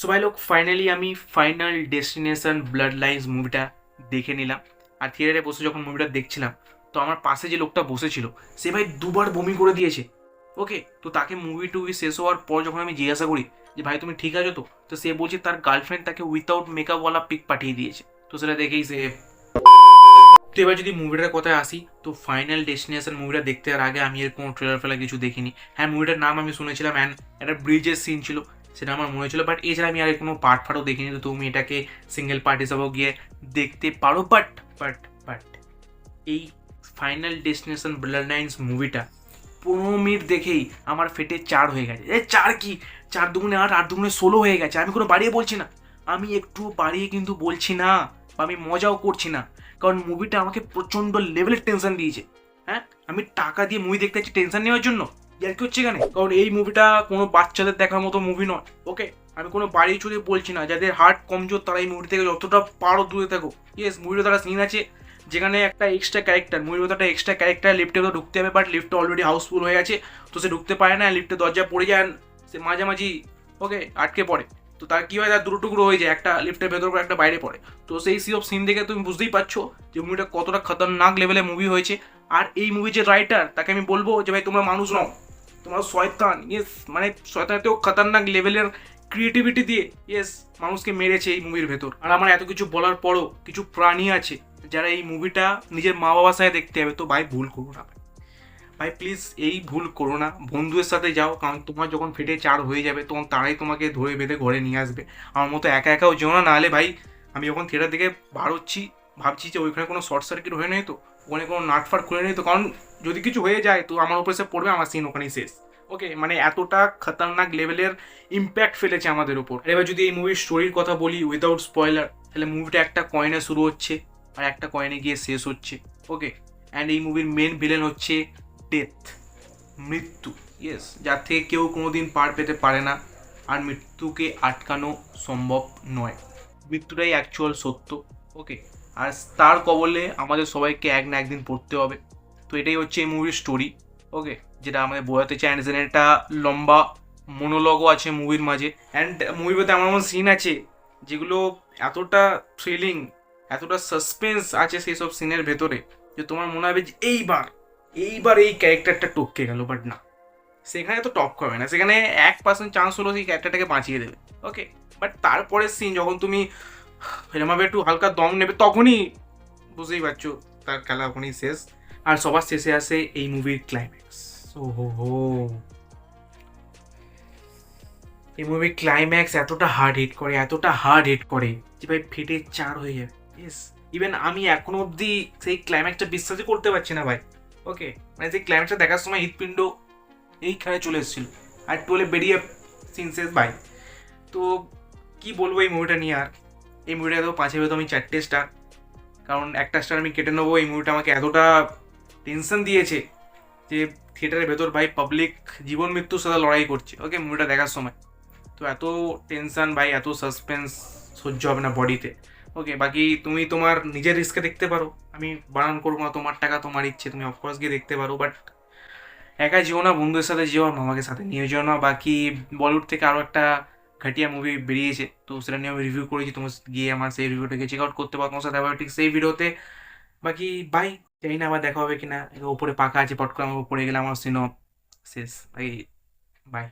So ভাই লোক finally আমি ফাইনাল ডেস্টিনেশন ব্লাড লাইন্স মুভিটা দেখে নিলাম। আর থিয়েটারে বসে যখন মুভিটা দেখছিলাম, তো আমার পাশে যে লোকটা বসেছিল, সে ভাই দুবার বমি করে দিয়েছে। ওকে তো তাকে মুভি টুভি শেষ হওয়ার পর যখন আমি জিজ্ঞাসা করি যে, ভাই, তুমি ঠিক আছো তো? তো সে বলছে, তার গার্লফ্রেন্ড তাকে উইথাউট মেকআপওয়ালা পিক পাঠিয়ে দিয়েছে। তো সেটা দেখেই সে তো এবার যদি মুভিটার কথায় আসি, তো ফাইনাল ডেস্টিনেশন মুভিটা দেখতে আর আগে আমি এর কোনো ট্রেলার ফেলা কিছু দেখিনি। হ্যাঁ মুভিটার নাম আমি শুনেছিলাম অ্যান্ড একটা ব্রিজের সিন ছিল। সেটা আমার মনে ছিল বাট এছাড়া আমি আর কোনো পার্ট ফাটও দেখিনি, তো তুমি এটাকে সিঙ্গেল পার্ট হিসাবেও গিয়ে দেখতে পারো বাট বাট বাট এই ফাইনাল ডেস্টিনেশন ব্লাড লাইন্স মুভিটা পনেরো মিনিট দেখেই আমার ফেটে চার হয়ে গেছে। এ চার কি? চার দুগুণে আট আট দুগুণে ষোলো হয়ে গেছে, আমি কোনো বাড়িয়ে বলছি না। আমি একটু বাড়িয়ে কিন্তু বলছি না, বা আমি মজাও করছি না, কারণ মুভিটা আমাকে প্রচণ্ড লেভেলের টেনশন দিয়েছে। হ্যাঁ? আমি টাকা দিয়ে মুভি দেখতে টেনশন নেওয়ার জন্য। ইয়ার কি হচ্ছে এখানে? কারণ এই মুভিটা কোনো বাচ্চাদের দেখার মতো মুভি নয়। ওকে আমি কোনো বাড়ি চলে বলছি না। যাদের হার্ট কমজোর, তারা এই মুভি থেকে যতটা পারো দূরে থাকো। ইয়েস মুভিটা তারা সিন আছে, যেখানে একটা এক্সট্রা ক্যারেক্টার মুভির মতো একটা এক্সট্রা ক্যারেক্টার লিফটে তো ঢুকতে হবে বাট লিফটটা অলরেডি হাউসফুল হয়ে আছে। তো সে ঢুকতে পারে না লিফটে দরজা পড়ে যায় সে মাঝামাঝি ওকে আটকে পড়ে। তো তার কী হয়, তার দুটো টুকরো হয়ে যায়। একটা লিফটের ভেতর একটা বাইরে পড়ে। তো সেই সব সিন দেখে তুমি বুঝতেই পারছ যে মুভিটা কতটা খতরনাক লেভেলে মুভি হয়েছে। আর এই মুভি যে রাইটার তাকে আমি বলব যে, ভাই, তোমরা মানুষ নও। তোমরা শয়তান ইয়েস মানে শয়তানেতেও খতরনাক লেভেলের ক্রিয়েটিভিটি দিয়ে ইয়েস মানুষকে মেরেছে এই মুভির ভেতর। আর আমার এত কিছু বলার পরও কিছু প্রাণী আছে যারা এই মুভিটা নিজের মা বাবার সাথে দেখতে হবে তো ভাই, ভুল করো না। ভাই প্লিজ এই ভুল করো না। বন্ধুদের সাথে যাও, কারণ তোমার যখন ফেটে চার হয়ে যাবে, তখন তারাই তোমাকে ধরে বেঁধে ঘরে নিয়ে আসবে। আমার মতো একা একাও যেও না, নাহলে ভাই, আমি যখন থিয়েটার দিকে বার হচ্ছি ভাবছি যে ওইখানে কোনো শর্ট সার্কিট হয়ে নেই তো, ওখানে কোনো নাটফাট খুলে নেই তো, কারণ যদি কিছু হয়ে যায় তো আমার উপরে সে পড়বে, আমার সিন ওখানেই শেষ। ওকে মানে এতটা খতরনাক লেভেলের ইম্প্যাক্ট ফেলেছে আমাদের উপর। এবার যদি এই মুভির স্টোরির কথা বলি উইদাউট স্পয়লার তাহলে মুভিটা একটা কয়েনে শুরু হচ্ছে, আর একটা কয়েনে গিয়ে শেষ হচ্ছে। ওকে অ্যান্ড এই মুভির মেন ভিলেন হচ্ছে ডেথ মৃত্যু। ইয়েস যার থেকে কেউ কোনোদিন পার পেতে পারে না, আর মৃত্যুকে আটকানো সম্ভব নয়। মৃত্যুটাই অ্যাকচুয়াল সত্য। ওকে আর তার কবলে আমাদের সবাইকে এক না একদিন পড়তে হবে। তো এটাই হচ্ছে এই মুভির স্টোরি ওকে যেটা আমাদের বোঝাতে চায় অ্যান্ড একটা লম্বা মনোলগও আছে মুভির মাঝে। অ্যান্ড মুভির মধ্যে এমন এমন সিন আছে যেগুলো এতটা থ্রিলিং এতটা সাসপেন্স আছে সেই সব সিনের ভেতরে যে তোমার মনে হবে যে এইবার এইবার এই ক্যারেক্টারটা টপকে গেল বাট না। সেখানে তো টপ হবে না। সেখানে এক পার্সেন্ট চান্স হলো সেই ক্যারেক্টারটাকে বাঁচিয়ে দেবে ওকে বাট তারপরে সিন যখন তুমি এরমভাবে একটু হালকা দম নেবে, তখনই বুঝতেই পারছ তার খেলা ওখানেই শেষ। আর সবার শেষে আসে এই মুভির ক্লাইম্যাক্স ও হো হো। এই মুভির ক্লাইম্যাক্স এতটা হার্ড হিট করে, এতটা হার্ড হিট করে যে ভাই ফেটে চার হয়ে যাবে ইয়েস ইভেন আমি এখনও অবধি সেই ক্লাইম্যাক্সটা বিশ্বাসই করতে পারছি না ভাই। ওকে মানে সেই ক্লাইম্যাক্সটা দেখার সময় হৃৎপিণ্ড এইখানে চলে এসেছিল। আর টোলে বেরিয়ে সিন শেষ ভাই তো কি বলব এই মুভিটা নিয়ে আর? এই মুভিটা তো পাঁচে তো আমি চারটে স্টার কারণ একটা স্টার আমি কেটে নেব, এই মুভিটা আমাকে এতটা টেনশন দিয়েছে যে থিয়েটারের ভেতর ভাই পাবলিক জীবন মৃত্যুর সাথে লড়াই করছে। ওকে মুভিটা দেখার সময়। তো এত টেনশন ভাই, এত সাসপেন্স সহ্য হবে না বডিতে ওকে বাকি তুমি তোমার নিজের রিস্কে দেখতে পারো। আমি বারণ করব না, তোমার টাকা, তোমার ইচ্ছে, তুমি অফকোর্স গিয়ে দেখতে পারো বাট একা যেও না, বন্ধুদের সাথে যেও মামাকে সাথে নিয়ে যেও না। বাকি বলিউড থেকে আরও একটা ঘাটিয়া মুভি বেরিয়েছে, তো সেটা নিয়ে আমি রিভিউ করেছি, তোমার গিয়ে আমার সেই রিভিউটাকে চেক আউট করতে পারো। তোমার সাথে আবার ঠিক সেই ভিডিওতে বাকি বাই জানি না আবার দেখা হবে কিনা ওপরে পাখা আছে পট আমার পড়ে গেলে আমার সিনো শেষ। Bye bye